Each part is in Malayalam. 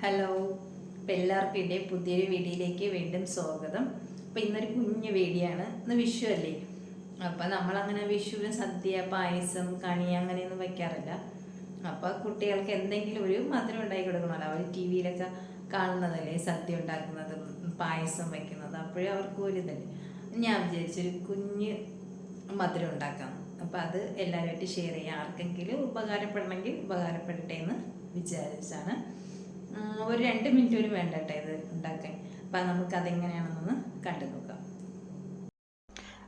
ഹലോ അപ്പം എല്ലാവർക്കും എന്റെ പുതിയൊരു വീഡിയോയിലേക്ക് വീണ്ടും സ്വാഗതം. അപ്പം ഇന്നൊരു കുഞ്ഞു വീഡിയോ ആണ്. ഇന്ന് വിഷു അല്ലേ? അപ്പം നമ്മളങ്ങനെ വിഷുവിന് സദ്യ പായസം കണി അങ്ങനെയൊന്നും വയ്ക്കാറില്ല അപ്പോൾ കുട്ടികൾക്ക് എന്തെങ്കിലും ഒരു മധുരം ഉണ്ടാക്കി കൊടുക്കണമല്ലോ. അവർ ടി വിയിലൊക്കെ കാണുന്നതല്ലേ? സദ്യ ഉണ്ടാക്കുന്നതും പായസം വയ്ക്കുന്നത് അപ്പോഴേ അവർക്ക് ഒരു ഇതല്ലേ. ഞാൻ വിചാരിച്ചൊരു കുഞ്ഞ് മധുരം ഉണ്ടാക്കാം. അപ്പോൾ അത് എല്ലാവരുമായിട്ട് ഷെയർ ചെയ്യാം. ആർക്കെങ്കിലും ഉപകാരപ്പെടണമെങ്കിൽ ഉപകാരപ്പെടട്ടെ എന്ന് വിചാരിച്ചാണ്. ഒരു രണ്ട് മിനിറ്റ് വരും വേണ്ട കേട്ടോ ഇത് ഉണ്ടാക്കാൻ. അപ്പം നമുക്ക് അതെങ്ങനെയാണെന്നൊന്ന് കണ്ടു നോക്കാം.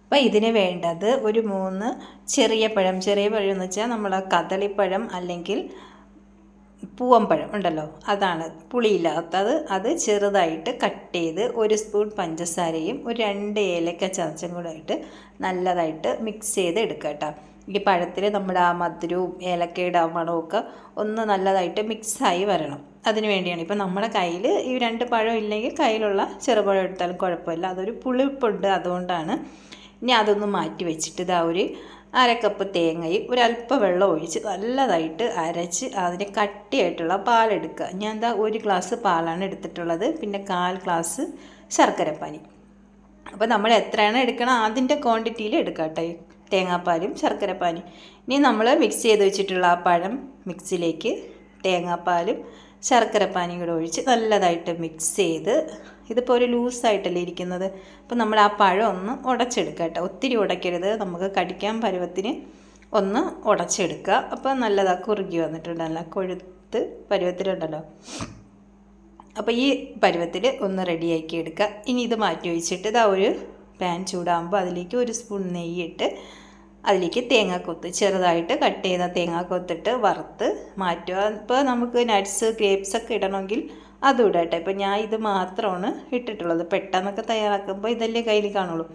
അപ്പം ഇതിന് വേണ്ടത് ഒരു മൂന്ന് ചെറിയ പഴം. ചെറിയ പഴം എന്ന് വെച്ചാൽ നമ്മൾ കദളിപ്പഴം അല്ലെങ്കിൽ പൂവമ്പഴം ഉണ്ടല്ലോ അതാണ് പുളിയില്ലാത്തത്. അത് ചെറുതായിട്ട് കട്ട് ചെയ്ത് ഒരു സ്പൂൺ പഞ്ചസാരയും ഒരു രണ്ട് ഏലക്ക ചതച്ചും കൂടെ ഇട്ട് നല്ലതായിട്ട് മിക്സ് ചെയ്ത് എടുക്കുക കേട്ടോ. ഈ പഴത്തിൽ നമ്മുടെ ആ മധുരവും ഏലക്കയുടെ ആ മണമൊക്കെ ഒന്ന് നല്ലതായിട്ട് മിക്സായി വരണം. അതിന് വേണ്ടിയാണ്. ഇപ്പം നമ്മുടെ കയ്യിൽ ഈ രണ്ട് പഴം ഇല്ലെങ്കിൽ കയ്യിലുള്ള ചെറുപഴം എടുത്താലും കുഴപ്പമില്ല. അതൊരു പുളിപ്പുണ്ട് അതുകൊണ്ടാണ് ഇനി അതൊന്ന് മാറ്റി വെച്ചിട്ട് ഇതാ ഒരു അരക്കപ്പ് തേങ്ങയും ഒരല്പം വെള്ളം ഒഴിച്ച് നല്ലതായിട്ട് അരച്ച് അതിന് കട്ടിയായിട്ടുള്ള പാലെടുക്കുക ഞാൻ എന്താ ഒരു ഗ്ലാസ് പാലാണ് എടുത്തിട്ടുള്ളത്. പിന്നെ കാൽ ഗ്ലാസ് ശർക്കരപ്പാനി അപ്പോൾ നമ്മൾ എത്രയാണ് എടുക്കണം? അതിന്റെ ക്വാണ്ടിറ്റിയിൽ എടുക്കാം കേട്ടോ തേങ്ങാപ്പാലും ശർക്കരപ്പാനി ഇനി നമ്മൾ മിക്സ് ചെയ്ത് വെച്ചിട്ടുള്ള ആ പഴം മിക്സിലേക്ക് തേങ്ങാപ്പാലും ശർക്കരപ്പാനിയും കൂടെ ഒഴിച്ച് നല്ലതായിട്ട് മിക്സ് ചെയ്ത് ഇതിപ്പോൾ ഒരു ലൂസായിട്ടല്ലേ ഇരിക്കുന്നത്. അപ്പോൾ നമ്മൾ ആ പഴം ഒന്ന് ഉടച്ചെടുക്കുക കേട്ടോ. ഒത്തിരി ഉടയ്ക്കരുത്. നമുക്ക് കടിക്കാൻ പരുവത്തിന് ഒന്ന് ഉടച്ചെടുക്കുക. അപ്പോൾ നല്ലതാ കുറുകി വന്നിട്ടുണ്ടല്ലോ കൊഴുത്ത് പരുവത്തിലുണ്ടല്ലോ. അപ്പോൾ ഈ പരുവത്തിൽ ഒന്ന് റെഡിയാക്കി എടുക്കുക. ഇനി ഇത് മാറ്റി വെച്ചിട്ട് ഇതാ ഒരു പാൻ ചൂടാകുമ്പോൾ അതിലേക്ക് ഒരു സ്പൂൺ നെയ്യിട്ട് അതിലേക്ക് തേങ്ങാക്കൊത്ത് ചെറുതായിട്ട് കട്ട് ചെയ്ത തേങ്ങാക്കൊത്തിട്ട് വറുത്ത് മാറ്റുക. ഇപ്പോൾ നമുക്ക് നട്ട്സ് ഗ്രേപ്സ് ഒക്കെ ഇടണമെങ്കിൽ അതും ഇടട്ടെ ഇപ്പോൾ ഞാൻ ഇത് മാത്രമാണ് ഇട്ടിട്ടുള്ളത്. പെട്ടെന്നൊക്കെ തയ്യാറാക്കുമ്പോൾ ഇതല്ലേ കയ്യിൽ കാണുള്ളൂ.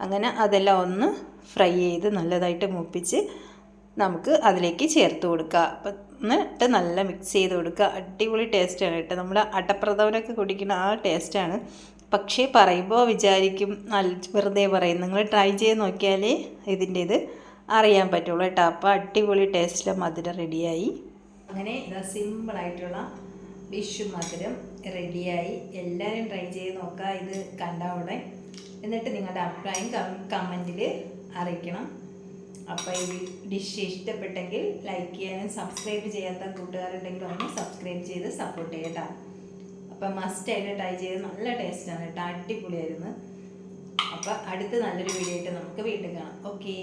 അങ്ങനെ അതെല്ലാം ഒന്ന് ഫ്രൈ ചെയ്ത് നല്ലതായിട്ട് മൂപ്പിച്ച് നമുക്ക് അതിലേക്ക് ചേർത്ത് കൊടുക്കുക. അപ്പം എന്നിട്ട് നല്ല മിക്സ് ചെയ്ത് കൊടുക്കുക. അടിപൊളി ടേസ്റ്റാണ് കേട്ടോ. നമ്മൾ അടപ്രഥമനൊക്കെ കുടിക്കുന്ന ആ ടേസ്റ്റാണ് പക്ഷേ പറയുമ്പോൾ വിചാരിക്കും വെറുതെ പറയും. നിങ്ങൾ ട്രൈ ചെയ്ത് നോക്കിയാലേ ഇതിന്റെ ഇത് അറിയാൻ പറ്റുള്ളൂ കേട്ടോ. അപ്പോൾ അടിപൊളി ടേസ്റ്റിലെ മധുരം റെഡിയായി അങ്ങനെ ഇതാ സിമ്പിളായിട്ടുള്ള വിഷു മധുരം റെഡിയായി എല്ലാവരും ട്രൈ ചെയ്ത് നോക്കുക. ഇത് കണ്ട ഉടനെ എന്നിട്ട് നിങ്ങളുടെ അഭിപ്രായം കമന്റിൽ അറിയിക്കണം. അപ്പോൾ ഈ ഡിഷ് ഇഷ്ടപ്പെട്ടെങ്കിൽ ലൈക്ക് ചെയ്യാനും സബ്സ്ക്രൈബ് ചെയ്യാത്ത കൂട്ടുകാരുണ്ടെങ്കിൽ ഒന്ന് സബ്സ്ക്രൈബ് ചെയ്ത് സപ്പോർട്ട് ചെയ്യട്ടോ അപ്പം മസ്റ്റായിട്ട് ട്രൈ ചെയ്ത് നല്ല ടേസ്റ്റാണ് കേട്ടോ. അടിപൊളിയായിരുന്നു. അപ്പം അടുത്ത നല്ലൊരു വീഡിയോ ആയിട്ട് നമുക്ക് വീണ്ടും കാണാം. ഓക്കേ